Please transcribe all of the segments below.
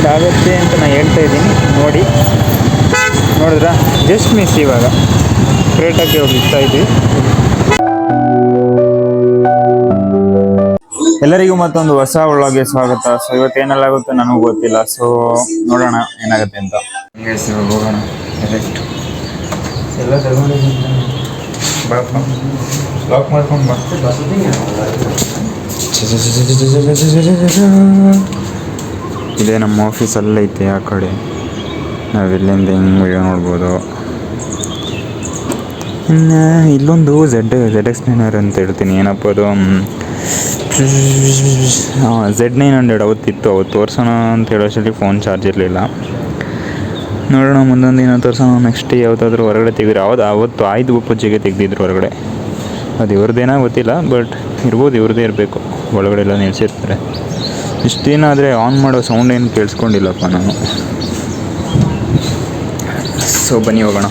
Accident ಆಗುತ್ತೆ ಅಂತ ನಾನು ಹೇಳ್ತಾ ಇದ್ದೀನಿ ನೋಡಿ ನೋಡಿದ್ರಾ ಜಸ್ಟ್ ಮಿಸ್ ಇವಾಗ ಕ್ರೇಟಾಗಿ ಹೋಗ್ತಾ ಇದ್ವಿ ಎಲ್ಲರಿಗೂ ಮತ್ತೊಂದು ಹೊಸ ಒಳಗೆ ಸ್ವಾಗತ ಸೊ ಇವತ್ತು ಏನೆಲ್ಲಾಗುತ್ತೆ ನನಗೂ ಗೊತ್ತಿಲ್ಲ ಸೊ ನೋಡೋಣ ಏನಾಗುತ್ತೆ ಅಂತ ಹೋಗೋಣ ಡೈರೆಕ್ಟ್ ಎಲ್ಲ ಲಾಕ್ ಮಾಡ್ಕೊಂಡು ಬಾ ಇದೇ ನಮ್ಮ ಆಫೀಸ್ ಅಲ್ಲೈತೆ ಆ ಕಡೆ. ನಾವಿಲ್ಲಿಂದ ಹಿಂಗೆ ವಿಡಿಯೋ ನೋಡ್ಬೋದು. ಇನ್ನು ಇಲ್ಲೊಂದು ಝೆಡ್ ಝೆಡ್ ಎಕ್ಸ್ ನೈನರ್ ಅಂತ ಹೇಳ್ತೀನಿ. ಏನಪ್ಪ ಅದು? ಝೆಡ್ ನೈನ್ ಹಂಡ್ರೆಡ್ ಅವತ್ತಿತ್ತು, ಅವತ್ತು ತೋರ್ಸೋಣ ಅಂತ ಹೇಳೋಷ್ಟರಲ್ಲಿ ಫೋನ್ ಚಾರ್ಜ್ ಇರಲಿಲ್ಲ. ನೋಡೋಣ ಮುಂದೊಂದು ದಿನ ತೋರ್ಸೋಣ. ನೆಕ್ಸ್ಟ್ ಯಾವುದಾದ್ರೂ ಹೊರಗಡೆ ತೆಗೆದ್ರೆ ಯಾವ್ದು ಅವತ್ತು ಆಯ್ದು ಪೂಜೆಗೆ ತೆಗೆದಿದ್ರು ಹೊರಗಡೆ. ಅದು ಇವ್ರದ್ದೇನೋ ಗೊತ್ತಿಲ್ಲ ಬಟ್ ಇರ್ಬೋದು ಇವ್ರದ್ದೇ ಇರಬೇಕು. ಒಳಗಡೆ ಎಲ್ಲ ನಿಲ್ಸಿರ್ತಾರೆ. ಇಷ್ಟು ದಿನ ಆದರೆ ಆನ್ ಮಾಡೋ ಸೌಂಡ್ ಏನು ಕೇಳಿಸ್ಕೊಂಡಿಲ್ಲಪ್ಪ ನಾನು. ಸೊ ಬನ್ನಿ ಹೋಗೋಣ.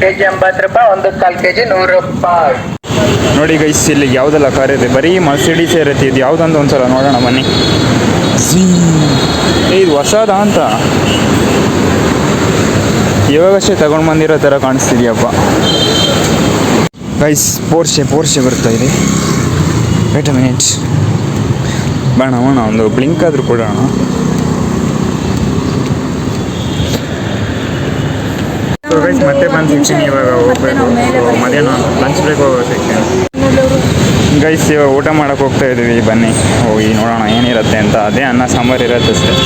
ಕೆಜಿ ಎಂಬತ್ತು ರೂಪಾಯಿ ಒಂದು ಕಾಲು ಕೆಜಿ ನೂರು ರೂಪಾಯಿ. ನೋಡಿ ಗೈಸ್ ಇಲ್ಲಿ ಯಾವುದೆಲ್ಲ ಕಾರ್ ಇದೆ? ಬರೀ ಮರ್ಸಿಡೀಸೇ ಇರುತ್ತೆ. ಇದು ಯಾವುದಂತ ಒಂದ್ಸಲ ನೋಡೋಣ ಬನ್ನಿ. ಏ, ಇದು ಹೊಸದ ಅಂತ? ಇವಾಗಷ್ಟೇ ತಗೊಂಡು ಬಂದಿರೋ ಥರ ಕಾಣಿಸ್ತಿದ್ಯಪ್ಪ. ಗೈಸ್ ಪೋರ್ಷೆ ಪೋರ್ಷೆ ಬರ್ತಾ ಇದೆ ಮಿನಿಟ್ ಬೇಡ ಅಣ್ಣ ಒಂದು ಬ್ಲಿಂಕ್ ಆದರೂ ಕೊಡೋಣ ಸೊ ಗೈಸ್ ಮತ್ತೆ ಬಂದು ಸಿಗ್ತೀನಿ ಇವಾಗ ಹೋಗ್ಬೇಕು. ಮಧ್ಯಾಹ್ನ ಲಂಚ್ ಬ್ರೇಕ್ ಹೋಗೋ ಸಿಗ್ತೀನಿ ಗೈಸ್ ಇವಾಗ ಊಟ ಮಾಡಕ್ಕೆ ಹೋಗ್ತಾ ಇದ್ದೀವಿ ಬನ್ನಿ. ಹೋಗಿ ನೋಡೋಣ ಏನಿರುತ್ತೆ ಅಂತ. ಅದೇ ಅನ್ನ ಸಾಂಬಾರು ಇರುತ್ತೆ ಸರ್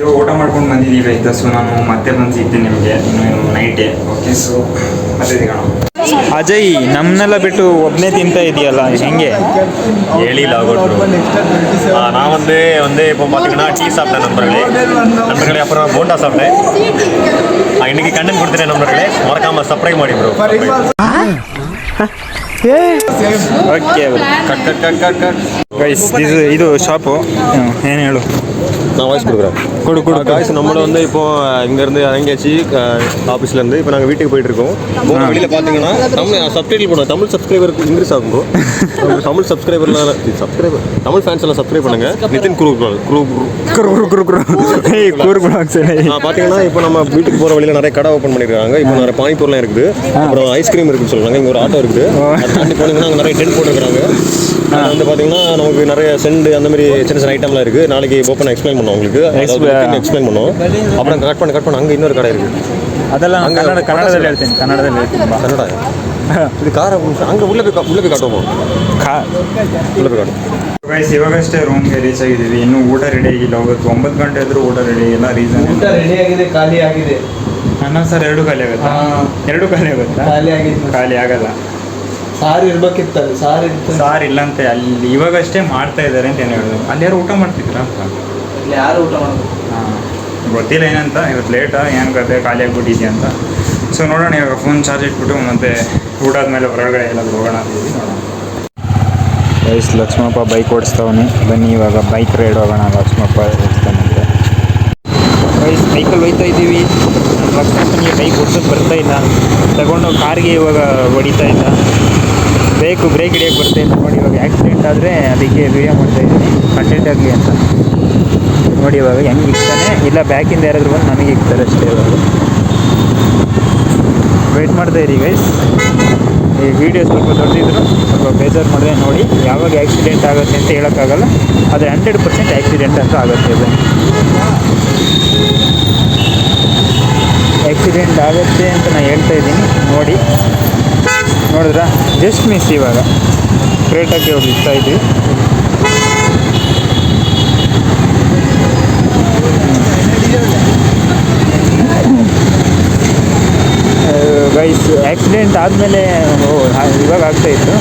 ಇವಾಗ ಊಟ ಮಾಡ್ಕೊಂಡು ಬಂದಿದ್ದೀವಿ ಆಯ್ತಾ ಸೊ ನಾನು ಮತ್ತೆ ಬಂದು ಸಿಗ್ತೀನಿ ನಿಮಗೆ ನೈಟೇ ಓಕೆ ಸೊ ಮತ್ತೆ ಸಿಗೋಣ ಅಜಯ್ ನಮ್ಮನ್ನೆಲ್ಲ ಬಿಟ್ಟು ಒಬ್ಬನೇ ತಿಂತ ಇದೆಯಲ್ಲ ಹೆಂಗೆ ಹೇಳಿಲ್ಲ ಕೊಟ್ಟರು நான் வந்து வந்து இப்போ பார்த்தீங்கன்னா டீ சாப்பிட்டேன் நண்பர்களே நண்பர்களே அப்புறம் போண்டா சாப்பிட்டேன் ஆ, இன்னைக்கு கண்டென்ட் கொடுத்துட்டேன் நண்பர்களே மறக்காம சப்ஸ்கிரைப் ಮಾಡಿ bro Okay cut cut cut cut cut guys ಇದು ಇದು ಶಾಪು ಏನು ಹೇಳು நான் வாய்ஸ் கொடுக்குறேன் கொடு, கொடு. காய்ஸ் நம்மள வந்து இப்போ இங்கேருந்து இறங்கியாச்சு ஆஃபீஸ்ல இருந்து இப்போ நாங்கள் வீட்டுக்கு போயிட்டு இருக்கோம் போகிற வழியில் பார்த்தீங்கன்னா தமிழ் சப்ஸ்கிரைப் பண்ணுவோம் தமிழ் சப்ஸ்கிரைபர் இன்க்ரீஸ் ஆகும் bro. நம்ம தமிழ் சப்ஸ்கிரைபர்லாம் சப்ஸ்கிரைபர் தமிழ் ஃபேன்ஸ் எல்லாம் சப்ஸ்கிரைப் பண்ணுங்க நிதின் குரு குரு ಕುರು ಕುರು ಕುರು ಕುರು ಏಯ್ ಕೂರು ಕುರು ಹಾಕ್ಸರಿ நான் பார்த்தீங்கன்னா இப்போ நம்ம வீட்டுக்கு போகிற வழியில் நிறைய கடை ஓப்பன் பண்ணியிருக்காங்க இப்போ நிறைய பானிபூர்லாம் இருக்குது அப்புறம் ஐஸ்கிரீம் இருக்குன்னு சொல்கிறாங்க இங்கே ஒரு ஆட்டோ இருக்குது அது தாண்டி போனீங்கன்னா அங்கே நிறைய டென்ட் போட்டுருக்காங்க அது வந்து பார்த்தீங்கன்னா நமக்கு நிறைய செண்டு அந்த மாதிரி சின்ன சின்ன ஐட்டம்லாம் இருக்குது நாளைக்கு ஓப்பன் எக்ஸ்பிளைன் பண்ணுவோம் உங்களுக்கு எக்ஸ்பிளைன் பண்ணுவோம் அப்புறம் கட் பண்ண கட் பண்ண அங்கே இன்னொரு கடை இருக்குது ಅದೆಲ್ಲ ನಾನು ಕನ್ನಡ ಕನ್ನಡದಲ್ಲಿ ಹೇಳ್ತೀನಿ ಕನ್ನಡದಲ್ಲಿ ಹೇಳ್ತೀನಿ ಬಾ கன்னடா இது கார அங்கே உள்ளே போய் கா- உள்ளே போய் காட்டுவோம் ಖಾ உள்ளே போய் காட்டுவோம் ಗೈಸ್ ಇವಾಗಷ್ಟೇ ರೂಮ್ಗೆ ರೀಚ್ ಆಗಿದ್ದೀವಿ ಇನ್ನೂ ಊಟ ರೆಡಿ ಆಗಿಲ್ಲ ಹೋಗುತ್ತೆ ಒಂಬತ್ತು ಗಂಟೆ ಆದರೂ ಊಟ ರೆಡಿ ಆಗಿಲ್ಲ ರೀಸನ್ ಊಟ ರೆಡಿ ಆಗಿದೆ ಖಾಲಿ ಆಗಿದೆ ಅನ್ನ ಸರ್ ಎರಡು ಖಾಲಿ ಆಗುತ್ತಾ ಹಾ. ಎರಡು ಖಾಲಿ ಆಗುತ್ತಾ ಖಾಲಿ ಆಗಿದೆ ಖಾಲಿ ಆಗಲ್ಲ ಸಾರು ಇರ್ಬೇಕಿತ್ತಲ್ಲಿ ಸಾರ್ ಇತ್ತು ಸಾರ್ ಇಲ್ಲಂತೆ ಅಲ್ಲಿ ಇವಾಗಷ್ಟೇ ಮಾಡ್ತಾ ಇದ್ದಾರೆ ಅಂತ ಏನು ಹೇಳಿದ್ರು ಅಲ್ಲಿ ಯಾರು ಊಟ ಮಾಡ್ತಿದ್ರ ಇಲ್ಲಿ ಯಾರು ಊಟ ಮಾಡಬೇಕು? ಹಾಂ ಗೊತ್ತಿಲ್ಲ ಏನಂತ ಇವತ್ತು ಲೇಟಾ ಏನು ಕತೆ ಖಾಲಿ ಆಗ್ಬಿಟ್ಟಿದ್ಯಾ ಅಂತ. ಸೊ ನೋಡೋಣ ಇವಾಗ ಫೋನ್ ಚಾರ್ಜ್ ಇಟ್ಬಿಟ್ಟು ಮತ್ತೆ ಊಟ ಆದಮೇಲೆ ಹೊರಗಡೆ ಎಲ್ಲ ಹೋಗೋಣ ಅಂತಿದ್ದೀವಿ ನೋಡೋಣ. ಲಕ್ಷ್ಮಪ್ಪ ಬೈಕ್ ಓಡಿಸ್ತಾವನೆ. ಬನ್ನಿ ಇವಾಗ ಬೈಕ್ ರೈಡ್ ಹೋಗೋಣ ಲಕ್ಷ್ಮಪ್ಪ ಓಡಿಸ್ತಾನಂತೆ ವೈಸ್ ಬೈಕಲ್ಲಿ ಹೋಯ್ತಾ ಇದ್ದೀವಿ. ಲಕ್ಷ್ಮಪ್ಪನಿಗೆ ಬೈಕ್ ಓಡಿಸೋದು ಬರ್ತಾ ಇಲ್ಲ. ತಗೊಂಡು ಕಾರ್ಗೆ ಇವಾಗ ಹೊಡಿತಾ ಇಲ್ಲ. ಬೇಕು ಬ್ರೇಕ್ ಹಿಡಿಯೋಕೆ ಬರುತ್ತೆ ಅಂತ ನೋಡಿ ಇವಾಗ ಆ್ಯಕ್ಸಿಡೆಂಟ್ ಆದರೆ ಅದಕ್ಕೆ ವೀಡಿಯೋ ಮಾಡ್ತಾ ಇದ್ದೀನಿ. ಕಂಟೆಂಟ್ ಆಗಲಿ ಅಂತ. ನೋಡಿ ಇವಾಗ ಹೆಂಗೆ ಇಕ್ತಾನೆ ಇಲ್ಲ ಬ್ಯಾಕಿಂದ ಯಾರಾದರೂ ಬಂದು ನಮಗೆ ಇಕ್ತಾರೆ ಅಷ್ಟೇ ಇವಾಗ. ವೆಯ್ಟ್ ಮಾಡ್ತಾ ಇರಿ ಗೈಸ್ ಈ ವೀಡಿಯೋ ಸ್ವಲ್ಪ ದೊಡ್ಡಿದ್ರು, ಸ್ವಲ್ಪ ಬೇಜಾರು ಮಾಡಿದ್ರೆ ನೋಡಿ. ಯಾವಾಗ ಆ್ಯಕ್ಸಿಡೆಂಟ್ ಆಗುತ್ತೆ ಅಂತ ಹೇಳೋಕ್ಕಾಗಲ್ಲ. ಆದರೆ ಹಂಡ್ರೆಡ್ ಪರ್ಸೆಂಟ್ ಆ್ಯಕ್ಸಿಡೆಂಟ್ ಅಂತ ಆಗುತ್ತೆ ಇದೆ. ಆಕ್ಸಿಡೆಂಟ್ ಆಗುತ್ತೆ ಅಂತ ನಾನು ಹೇಳ್ತಾ ಇದ್ದೀನಿ. ನೋಡಿ. ನೋಡಿದ್ರಾ? ಜಸ್ಟ್ ಮಿಸ್ ಇವಾಗ. ಕ್ರೇಟಾಗಿ ಹೋಗಿ ಇಷ್ಟ ಇದ್ವಿ. ಗೈಸ್ ಆಕ್ಸಿಡೆಂಟ್ ಆದಮೇಲೆ ಇವಾಗ ಆಗ್ತಾ ಇತ್ತು.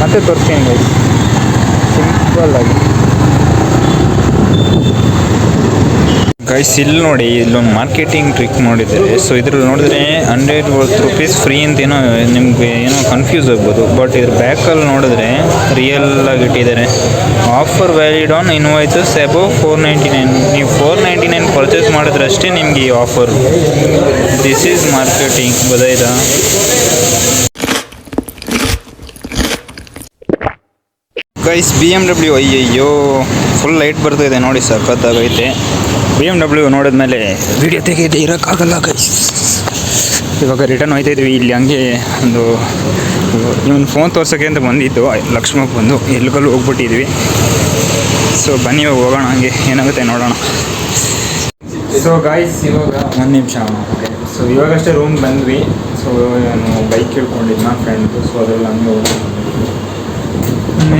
ಮತ್ತೆ ತೋರಿಸ್ತೀನಿ ಗೈಸ್ ಸಿಂಪಲ್ ಆಗಿ. ಗೈಸ್ ಇಲ್ಲಿ ನೋಡಿ, ಇಲ್ಲೊಂದು ಮಾರ್ಕೆಟಿಂಗ್ ಟ್ರಿಕ್ ಮಾಡಿದ್ದಾರೆ. ಸೊ ಇದ್ರಲ್ಲಿ ನೋಡಿದ್ರೆ ಹಂಡ್ರೆಡ್ ರುಪೀಸ್ ಫ್ರೀ ಅಂತ ಏನೋ, ನಿಮ್ಗೆ ಏನೋ ಕನ್ಫ್ಯೂಸ್ ಆಗ್ಬೋದು. ಬಟ್ ಇದ್ರ ಬ್ಯಾಕಲ್ಲಿ ನೋಡಿದ್ರೆ ರಿಯಲ್ ಆಗಿ ಇಟ್ಟಿದ್ದಾರೆ. Offer valid on invoices above four ninety nine ನೀವು ಫೋರ್ ನೈಂಟಿ ನೈನ್ ಪರ್ಚೇಸ್ ಮಾಡಿದ್ರಷ್ಟೇ ನಿಮಗೆ ಈ ಆಫರ್ ದಿಸ್ ಈಸ್ ಮಾರ್ಕೆಟಿಂಗ್ ಗೊತ್ತಾಯ್ತಾ ಗೈಸ್ ಬಿ ಎಂ ಡಬ್ಲ್ಯೂ ಅಯ್ಯಯ್ಯೋ. ಫುಲ್ ಲೈಟ್ ಬರ್ತಾಯಿದೆ ನೋಡಿ ಸಖತ್ತಾಗೈತೆ ಬಿ ಎಂ ಡಬ್ಲ್ಯೂ ನೋಡಿದ್ಮೇಲೆ ವಿಡಿಯೋ ತೆಗೆಯದೆ ಇರೋಕ್ಕಾಗಲ್ಲ ಗೈಸ್ ಇವಾಗ ರಿಟರ್ನ್ ಹೋಯ್ತಾ ಇದ್ವಿ, ಇಲ್ಲಿ ಹಂಗೆ ಒಂದು, ಇವನು ಫೋನ್ ತೋರ್ಸೋಕ್ಕೆ ಅಂತ ಬಂದಿದ್ದು, ಲಕ್ಷ್ಮಪ್ಪ ಬಂದು ಎಲ್ಲಿಗಲ್ಲೂ ಹೋಗ್ಬಿಟ್ಟಿದ್ವಿ. ಸೊ ಬನ್ನಿ, ಇವಾಗ ಹೋಗೋಣ, ಹಂಗೆ ಏನಾಗುತ್ತೆ ನೋಡೋಣ. ಸೊ ಗಾಯ್ಸ್ ಇವಾಗ ಒಂದು ನಿಮಿಷ. ಓಕೆ ಸೊ ಇವಾಗಷ್ಟೇ ರೂಮ್ ಬಂದ್ವಿ. ಸೊ ನಾನು ಬೈಕ್ ಹೇಳ್ಕೊಂಡಿದ್ದೆ ನಾ ಫ್ರೆಂಡ್ದು ಸೊ ಅದೆಲ್ಲ ಹಂಗೆ ಹೋಗಿ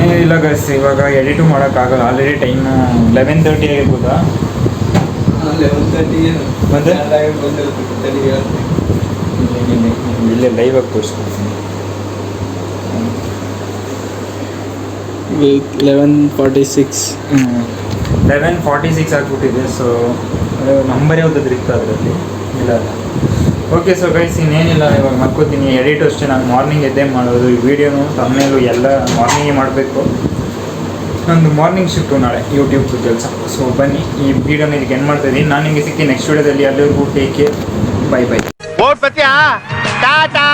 ಏನಿಲ್ಲ ಗೈಸ್ ಇವಾಗ ಎಡಿಟು ಮಾಡೋಕ್ಕಾಗಲ್ಲ ಆಲ್ರೆಡಿ ಟೈಮು ಲೆವೆನ್ ತರ್ಟಿ ಆಗಿರ್ಬೋದಾ ಲೆವೆನ್ ತರ್ಟಿ ಮತ್ತೆ? ಇಲ್ಲೇ ಲೈವ್ ಆಗಿ ತೋರಿಸ್ಕೊಡ್ತೀನಿ. Eleven forty six eleven forty six ಆಗಿಬಿಟ್ಟಿದೆ ಸೊ ನಂಬರ್ ಯಾವುದಾದ್ರು ಇತ್ತು ಅದರಲ್ಲಿ? ಇಲ್ಲ ಓಕೆ ಸೊ ಗೈಸ್ ಇನ್ನೇನಿಲ್ಲ, ಇವಾಗ ಮಲ್ಕೋತೀನಿ. ಎಡಿಟ್ ಅಷ್ಟೇ, ನಾನು ಮಾರ್ನಿಂಗ್ ಎದ್ದೇ ಮಾಡೋದು. ಈ ವಿಡಿಯೋನು ತಮ್ಮೇಲು ಎಲ್ಲ ಮಾರ್ನಿಂಗೇ ಮಾಡಬೇಕು. ನಂದು ಮಾರ್ನಿಂಗ್ ಶಿಫ್ಟು ನಾಳೆ ಯೂಟ್ಯೂಬ್ ಕೆಲಸ. ಸೊ ಬನ್ನಿ, ಈ ವಿಡಿಯೋನ ಇದಕ್ಕೆ ಏನು ಮಾಡ್ತಾ ಇದ್ದೀನಿ ನಾನು ನಿಮಗೆ ಸಿಕ್ಕಿ ನೆಕ್ಸ್ಟ್ ವಿಡಿಯೋದಲ್ಲಿ ಅಲ್ಲಿವರೆಗೂ take care bye bye tata